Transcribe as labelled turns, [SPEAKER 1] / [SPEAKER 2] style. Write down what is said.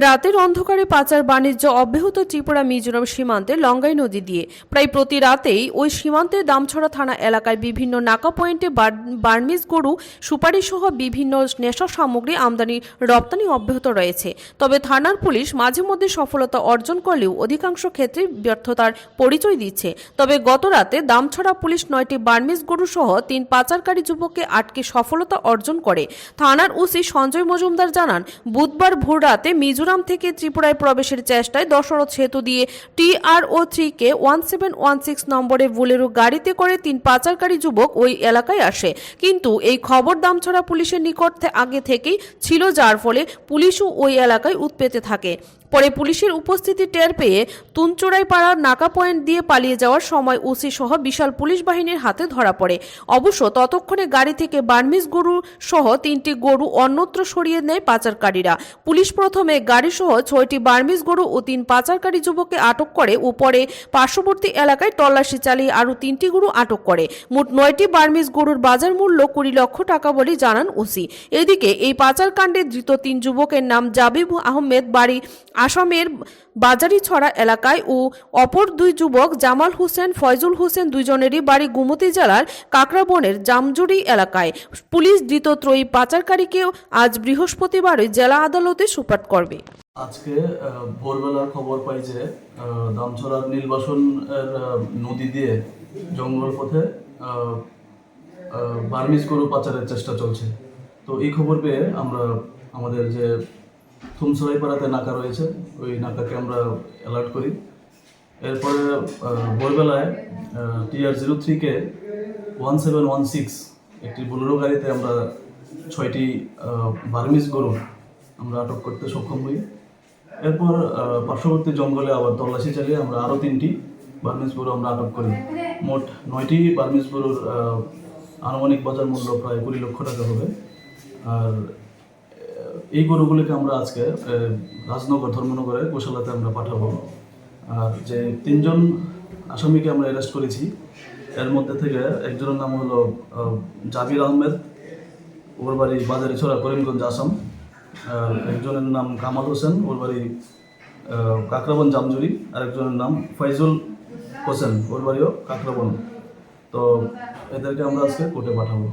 [SPEAKER 1] রাতের অন্ধকারে পাচার বাণিজ্য অব্যাহত ত্রিপুরা, মিজোরাম সীমান্তে লঙ্গাই নদী দিয়ে। প্রায় প্রতি রাতেই ওই সীমান্তের দামছড়া থানা এলাকায় বিভিন্ন নাকা পয়েন্টে বার- বার্মিজ গরু সুপারি সহ বিভিন্ন নেশা সামগ্রী আমদানি, রপ্তানি অব্যাহত রয়েছে। তবে থানার পুলিশ মাঝে মধ্যে সফলতা অর্জন করলেও অধিকাংশ ক্ষেত্রে ব্যর্থতার পরিচয় দিচ্ছে। তবে গত রাতে দামছড়া পুলিশ নয়টি বার্মিজ গরু সহ তিন পাচারকারী যুবককে আটকে সফলতা অর্জন করে। থানার ওসি সঞ্জয় মজুমদার জানান, বুধবার ভোর রাতে মিজোরাম থেকে ত্রিপুরায় প্রবেশের চেষ্টায় দশরথ সেতু দিয়ে TR O three K one seven one six নম্বরে বুলেরো গাড়িতে করে তিন পাচারকারী যুবক ওই এলাকায় আসে। কিন্তু এই খবর দামছড়া পুলিশের নিকট আগে থেকেই ছিল, যার ফলে পুলিশও ওই এলাকায় উৎপেতে থাকে। পরে পুলিশের উপস্থিতি টের পেয়ে তুনচোড়াই পাড়ার নাকা পয়েন্ট দিয়ে পালিয়ে যাওয়ার সময় ওসি সহ বিশাল পুলিশ বাহিনীর হাতে ধরা পড়ে। অবশ্য ততক্ষণে গাড়ি থেকে বার্মিজ গরু সহ তিনটি গরু অন্যত্র সরিয়ে নেয় পাচারকারীরা। পুলিশ প্রথমে গাড়ি সহ ছয়টি বার্মিজ গরু ও তিন পাচারকারী যুবককে আটক করে ও পরে পার্শ্ববর্তী এলাকায় তল্লাশি চালিয়ে আরও তিনটি গরু আটক করে। মোট নয়টি বার্মিজ গরুর বাজার মূল্য কুড়ি লক্ষ টাকা বলে জানান ওসি। এদিকে এই পাচারকাণ্ডে ধৃত তিন যুবকের নাম জাবিব আহমেদ, বাড়ি আসামের বাজারিছড়া এলাকায় ও অপর দুই যুবক জামাল হোসেন ফয়জুল হোসেন দুইজনেরই বাড়ি গুমতি জেলার কাকরাবনের জামজুড়ি এলাকায়। পুলিশ ধৃত ত্রয়ী পাচারকারীকেও আজ বৃহস্পতিবারই জেলা আদালতে সুপার করবে।
[SPEAKER 2] আজকে আহ, ভোরবেলা খবর পাই যে দামছড়ার নীলবাসন নদী দিয়ে জঙ্গল পথে বার্মিজ গরু পাচারের চেষ্টা চলছে। তো এই খবর পেয়ে আমরা আমাদের যে থুমসরাই পাড়াতে নাকা রয়েছে। ওই নাকাকে আমরা অ্যালার্ট করি। এরপরে ভোরবেলায় TR zero three K one seven one six একটি বুলেরো গাড়িতে আমরা ছয়টি আহ, বার্মিজ গরু আমরা আটক করতে সক্ষম হই। এরপর পার্শ্ববর্তী জঙ্গলে আবার তল্লাশি চালিয়ে আমরা আরও তিনটি বার্মিজ গরু আমরা আটক করি। মোট নয়টি বার্মিজ গরুর আনুমানিক বাজার মূল্য প্রায় কুড়ি লক্ষ টাকা হবে। আর এই গরুগুলিকে আমরা আজকে রাজনগর ধর্মনগরে গোশালাতে আমরা পাঠাবো। আর যে তিনজন আসামিকে আমরা অ্যারেস্ট করেছি, এর মধ্যে থেকে একজনের নাম হলো জাবির আহমেদ, ওর বাড়ি বাজারিছড়া করিমগঞ্জ আসাম। আর একজনের নাম কামাল হোসেন, ওর বাড়ি কাকরাবন জামজুরি। আর একজনের নাম ফয়জুল হোসেন, ওর বাড়িও কাকরাবন। তো এদেরকে আমরা আজকে কোর্টে পাঠাবো।